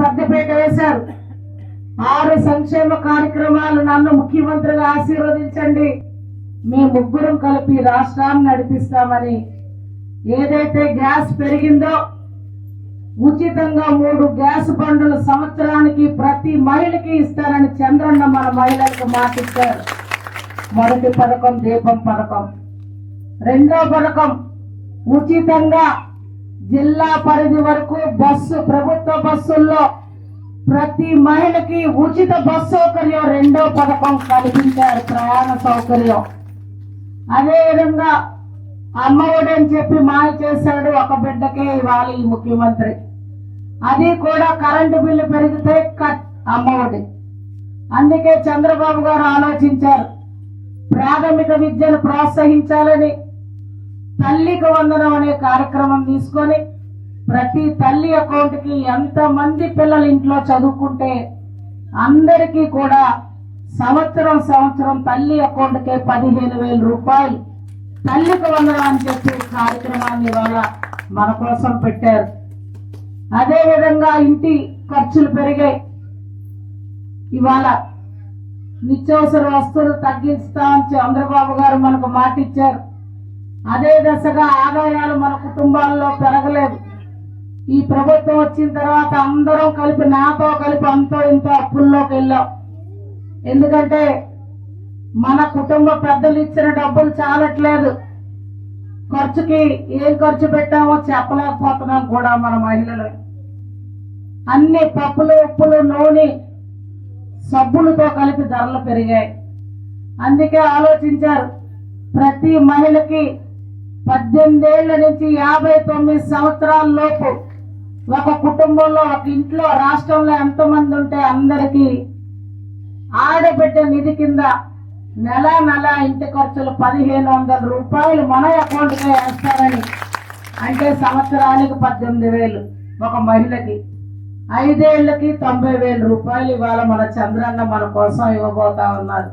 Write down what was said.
పెద్దపేట వేశారు. ఆరు సంక్షేమ కార్యక్రమాలు నన్ను ముఖ్యమంత్రిగా ఆశీర్వదించండి. మీ ముగ్గురం కలిపి రాష్ట్రాన్ని నడిపిస్తామని. ఏదైతే గ్యాస్ పెరిగిందో ఉచితంగా మూడు గ్యాస్ బండ్లు సంవత్సరానికి ప్రతి మహిళకి ఇస్తారని చంద్రన్న మన మహిళలకు మాటిచ్చారు మొదటి పథకం దీపం పథకం. రెండో పథకం ఉచితంగా జిల్లా పరిధి వరకు బస్సు ప్రభుత్వ బస్సుల్లో ప్రతి మహిళకి ఉచిత బస్ సౌకర్యం రెండో పథకం కల్పించారు ప్రయాణ సౌకర్యం. అదేవిధంగా అమ్మ అమ్మఒడి అని చెప్పి మాయ చేశాడు ఒక బిడ్డకే ఇవాళ ఈ ముఖ్యమంత్రి. అది కూడా కరెంటు బిల్లు పెరిగితే కట్ అమ్మఒడి అందుకే చంద్రబాబు గారు ఆలోచించారు ప్రాథమిక విద్యను ప్రోత్సహించాలని తల్లికి వందనం అనే కార్యక్రమం తీసుకొని ప్రతి తల్లి అకౌంట్కి ఎంత మంది పిల్లలు ఇంట్లో చదువుకుంటే అందరికీ కూడా సంవత్సరం సంవత్సరం తల్లి అకౌంట్ కే పదిహేను వేల రూపాయలు తల్లికి వందనం అని చెప్పి కార్యక్రమాన్ని ఇవాళ మన కోసం పెట్టారు. అదే విధంగా ఇంటి ఖర్చులు పెరిగాయి. ఇవాళ నిత్యావసర వస్తువులు తగ్గిస్తామని చంద్రబాబు గారు మనకు మాట ఇచ్చారు అదే దశగా ఆదాయాలు మన కుటుంబాల్లో పెరగలేదు. ఈ ప్రభుత్వం వచ్చిన తర్వాత అందరం కలిపి నాతో కలిపి అంతో ఇంతో అప్పుల్లోకి వెళ్ళాం. ఎందుకంటే మన కుటుంబ పెద్దలు ఇచ్చిన డబ్బులు చాలట్లేదు. ఖర్చుకి ఏం ఖర్చు పెట్టామో చెప్పలేకపోతున్నాం కూడా మన మహిళలు. అన్ని పప్పులు ఉప్పులు నూనె సబ్బులతో కలిపి ధరలు పెరిగాయి. అందుకే ఆలోచించారు ప్రతి మహిళకి పద్దెనిమిదేళ్ళ నుంచి యాభై తొమ్మిది సంవత్సరాల లోపు ఒక కుటుంబంలో ఒక ఇంట్లో రాష్ట్రంలో ఎంతమంది ఉంటే అందరికీ ఆడబిడ్డ నిధి కింద నెల నెల ఇంటి ఖర్చులు పదిహేను వందల రూపాయలు మన అకౌంట్గా వేస్తారని. అంటే సంవత్సరానికి పద్దెనిమిది వేలు ఒక మహిళకి. ఐదేళ్ళకి తొంభై వేల రూపాయలు ఇవాళ మన చంద్రన్న మన కోసం ఇవ్వబోతా ఉన్నారు.